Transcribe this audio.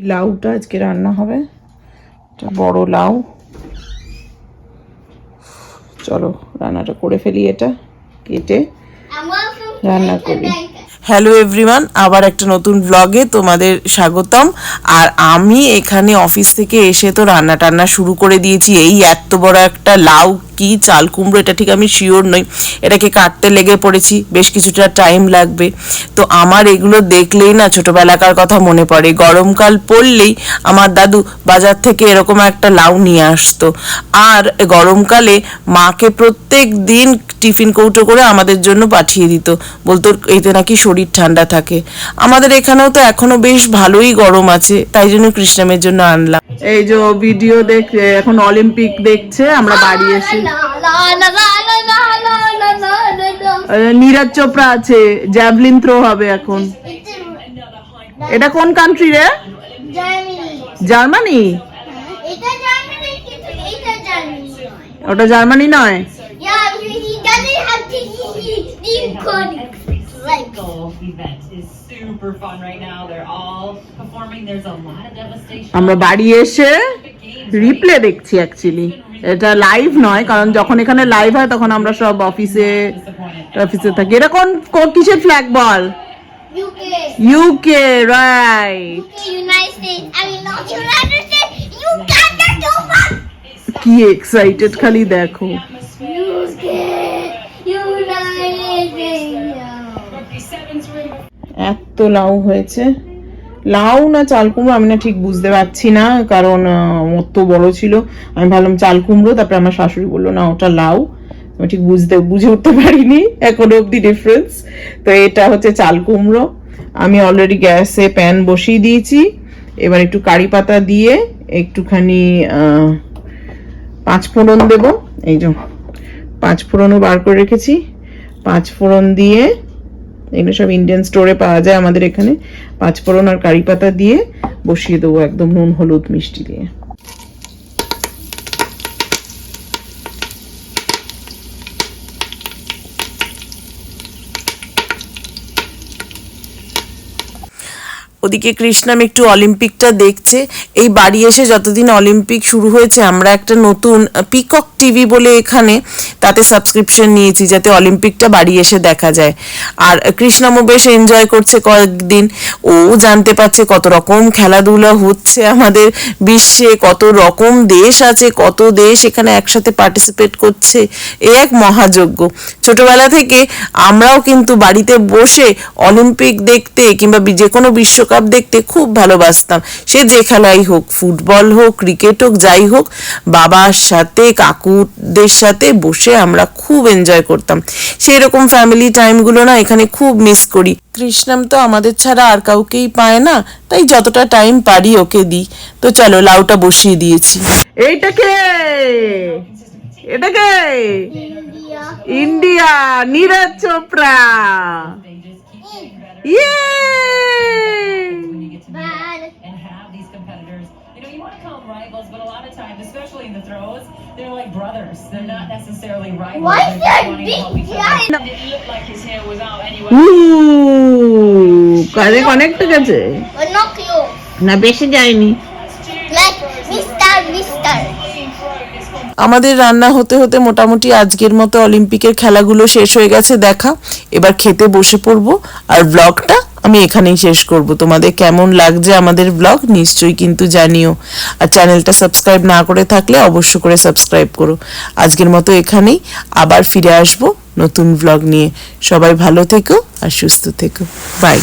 লাউটা, আজকে রান্না হবে। বড় লাউ। চলো, রান্নাটা করে ফেলি এটা, কেটে রান্না করি। হ্যালো এভরিওয়ান আবার একটা নতুন ব্লগে তোমাদের স্বাগতম। আর আমি এখানে অফিস থেকে এসে তো রান্না টান্না শুরু করে দিয়েছি। এই এত বড় একটা লাউ কি চাল কুমড়ো, এটা ঠিক আমি শিওর নই। এটাকে কাটতে লেগে পড়েছি, বেশ কিছুটা টাইম লাগবে। তো আমার এগুলো দেখলেই না ছোটবেলাকার কথা মনে পড়ে। গরমকাল পড়লেই আমার দাদু বাজার থেকে এরকম একটা লাউ নিয়ে আসতো। আর গরমকালে মাকে প্রত্যেক দিন টিফিন কৌটো করে আমাদের জন্য পাঠিয়ে দিত। বলতো, এতে নাকি শরীর ঠান্ডা থাকে। আমাদের এখানেও তো এখনও বেশ ভালোই গরম আছে, তাই জন্য কৃষ্ণামের জন্য আনলাম। এই যে ভিডিও দেখ, এখন অলিম্পিক দেখছে, আমরা বাড়ি এসে নীরজ চোপড়া আছে জ্যাভলিন থ্রো হবে এখন এটা কোন কান্ট্রি রে জার্মানি ওটা জার্মানি নয় আমরা বাড়ি এসে রিপ্লে দেখছি অ্যাকচুয়ালি এটা লাইভ নয় কারণ যখন এখানে লাইভ হয় তখন আমরা সব অফিসে অফিসে থাকি। এরকম কিসের ফ্ল্যাগ বল? ইউকে রাইট কি এক্সাইটেড খালি দেখো। এত লাউ হয়েছে। লাউ না চাল কুমড়ো আমি না ঠিক বুঝতে পারছি না কারণ আহ, অত বড় ছিল। আমি ভাবলাম চাল কুমড়ো তারপরে আমার শাশুড়ি বলল না ওটা লাউ। আমি ঠিক বুঝতে বুঝে উঠতে পারিনি এখনও অব্দি ডিফারেন্স তো এটা হচ্ছে চাল কুমড়ো আমি অলরেডি গ্যাসে প্যান বসিয়ে দিয়েছি। এবার একটু কারি পাতা দিয়ে একটুখানি পাঁচ ফোড়ন দেব। এই যে পাঁচ ফোড়নও বার করে রেখেছি। পাঁচ ফোড়ন দিয়ে এগুলো সব ইন্ডিয়ান স্টোরে পাওয়া যায় আমাদের এখানে। পাঁচফোড়ন আর কারি পাতা দিয়ে বসিয়ে দেবো একদম নুন, হলুদ, মিষ্টি দিয়ে। ওদিকে কৃষ্ণাম একটু অলিম্পিকটা দেখছে। এই বাড়ি এসে যতদিন অলিম্পিক শুরু হয়েছে, আমরা একটা নতুন পিকক টিভি বলে এখানে তাতে সাবস্ক্রিপশন নিয়েছি যাতে অলিম্পিকটা বাড়ি এসে দেখা যায়। আর কৃষ্ণামও বেশ এনজয় করছে কয়েকদিন। ও জানতে পারছে কত রকম খেলাধুলা হচ্ছে আমাদের বিশ্বে, কত রকম দেশ আছে, কত দেশ এখানে একসাথে পার্টিসিপেট করছে। এ এক মহাযজ্ঞ। ছোটবেলা থেকে আমরাও কিন্তু বাড়িতে বসে অলিম্পিক দেখতে কিংবা যে কোনো বিশ্বকাপ দেখতে খুব ভালোবাসতাম। সে যে খেলাই হোক ফুটবল হোক ক্রিকেট হোক যাই হোক বাবার সাথে কাকুদের সাথে বসে আমরা খুব এনজয় করতাম। সেই রকম ফ্যামিলি টাইমগুলো না এখানে খুব মিস করি। কৃষ্ণাম তো আমাদের ছাড়া আর কাউকেই পায় না তাই যতটা টাইম পারি ওকে দিই। তো চলো লাউটা বসিয়ে দিয়েছি। এইটাকে এটাকে ইন্ডিয়া। নীরজ চোপড়া। ইয়ে rivals, but a lot of times, especially in the throws, they're like brothers. They're not necessarily rivals. Why is there to big giant It didn't look like his hair was out anyway. কাজে connect গেছে not close না বেশি যায়নি like Mr. Mister আমাদের রান্না হতে হতে মোটামুটি আজকের মতো অলিম্পিকের খেলাগুলো শেষ হয়ে গেছে দেখা এবার খেতে বসে পড়ব আর ব্লগটা আমি এখানেই শেষ করব। তোমাদের কেমন লাগছে আমাদের ব্লগ নিশ্চয়ই কিন্তু জানিও। আর চ্যানেলটা সাবস্ক্রাইব না করে থাকলে অবশ্য করে সাবস্ক্রাইব করো। আজকের মতো এখানেই। আবার ফিরে আসব নতুন ব্লগ নিয়ে। সবাই ভালো থেকো আর সুস্থ থেকো। বাই